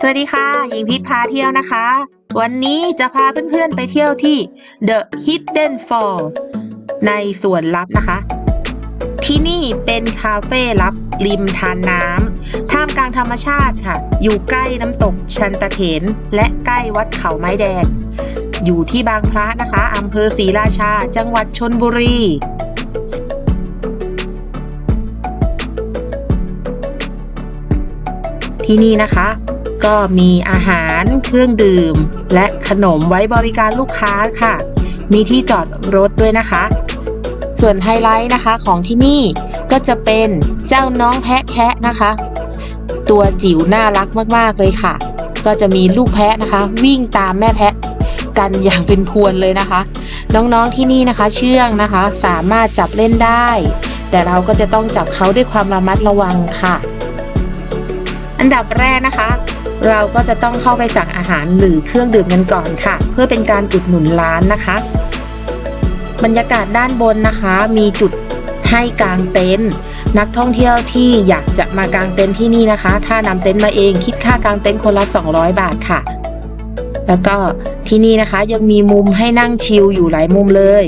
สวัสดีค่ะหญิงพิษพาเที่ยวนะคะ วันนี้จะพาเพื่อนๆไปเที่ยวที่ The Hidden Fall ในสวนลับนะคะ ที่นี่เป็นคาเฟ่ลับริมทานน้ำท่ามกลางธรรมชาติค่ะ อยู่ใกล้น้ำตกชันตะเถน และใกล้วัดเขาไม้แดง อยู่ที่บางพระนะคะอำเภอศรีราชา จังหวัดชนบุรีที่นี่นะคะ ก็มีอาหาร เครื่องดื่ม และขนมไว้บริการลูกค้าค่ะ มีที่จอดรถด้วยนะคะ ส่วนไฮไลท์นะคะของที่นี่ก็จะเป็นเจ้าน้องแพะแคะนะคะ ตัวจิ๋วน่ารักมากๆเลยค่ะ ก็จะมีลูกแพะนะคะ วิ่งตามแม่แพะกันอย่างเป็นพวนเลยนะคะ น้องๆที่นี่นะคะเชื่องนะคะ สามารถจับเล่นได้ แต่เราก็จะต้องจับเขาด้วยความระมัดระวังค่ะ อันดับแรกนะคะ เราก็จะต้องเข้าไปสั่งอาหารหรือเครื่องดื่มกันก่อนค่ะ เพื่อเป็นการอุดหนุนร้านนะคะ บรรยากาศด้านบนนะคะ มีจุดให้กางเต็นท์นักท่องเที่ยวที่อยากจะมากางเต็นท์ที่นี่นะคะ ถ้านำเต็นท์มาเองคิดค่ากางเต็นท์คนละ 200 บาทค่ะ แล้วก็ที่นี่นะคะยังมีมุมให้นั่งชิลอยู่หลายมุมเลย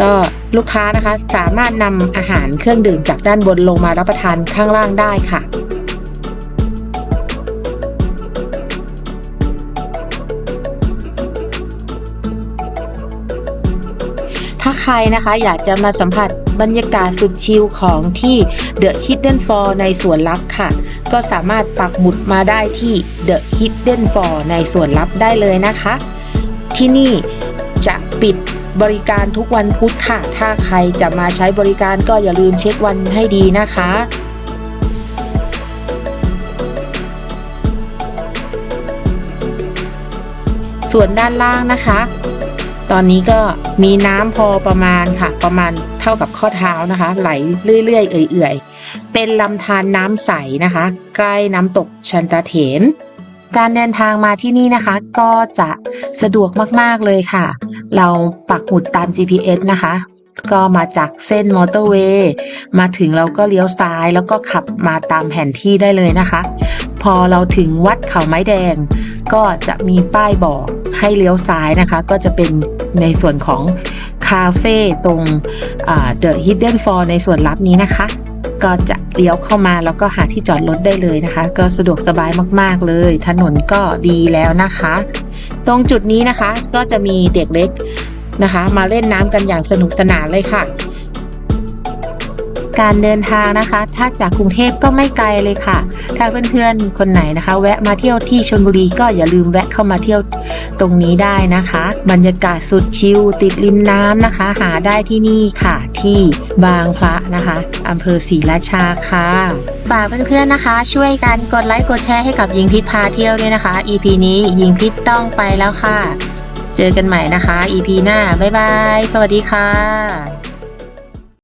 ก็ลูกค้านะคะสามารถนำอาหารเครื่องดื่มจากด้านบนลงมารับประทานข้างล่างได้ค่ะถ้าใครนะคะอยากจะมาสัมผัสบรรยากาศสุดชิลของที่ The Hidden Fall ในสวนลับค่ะ ก็สามารถปักหมุดมาได้ที่ The Hidden Fall ในสวนลับได้เลยนะคะ ที่นี่จะปิด บริการทุกวันพุธค่ะ ถ้าใครจะมาใช้บริการก็อย่าลืมเช็ควันให้ดีนะคะส่วนด้านล่างนะคะ ตอนนี้ก็มีน้ำพอประมาณค่ะ ประมาณเท่ากับข้อเท้านะคะ ไหลเรื่อยๆ เอื่อยๆ เป็นลำธารน้ำใสนะคะ ใกล้น้ำตกชันตาเถน การเดินทางมาที่นี่นะคะ ก็จะสะดวกมากๆเลยค่ะ เราปักหมุดตาม GPS นะคะ ก็มาจากเส้นมอเตอร์เวย์มาถึงเราก็เลี้ยวซ้ายแล้วก็ขับมาตามแผนที่ได้เลยนะคะ พอเราถึงวัดเขาไม้แดง ก็จะมีป้ายบอกให้เลี้ยวซ้ายนะคะ ก็จะเป็นในส่วนของคาเฟ่ตรงเดอะฮิดเด้นฟอร์ในส่วนลับนี้นะคะ ก็จะเลี้ยวเข้ามาแล้วก็หาที่จอดรถได้เลยนะคะ ก็สะดวกสบายมากๆเลย ถนนก็ดีแล้วนะคะ ตรงจุดนี้นะคะก็จะมีเด็กเล็กนะคะ มาเล่นน้ำกันอย่างสนุกสนานเลยค่ะ การเดินทางนะคะ ถ้าจากกรุงเทพก็ไม่ไกลเลยค่ะ ถ้าเพื่อนๆคนไหนนะคะ แวะมาเที่ยวที่ชลบุรีก็อย่าลืมแวะเข้ามาเที่ยวตรงนี้ได้นะคะ บรรยากาศสุดชิลติดริมน้ำนะคะ หาได้ที่นี่ค่ะที่บางพระนะคะอำเภอศรีราชาค่ะ ฝากเพื่อนๆนะคะ ช่วยกันกดไลค์กดแชร์ให้กับยิงพิษพาเที่ยวด้วยนะคะ EP นี้ยิงพิษต้องไปแล้วค่ะ เจอกันใหม่นะคะ EP หน้าบ๊ายบาย สวัสดีค่ะ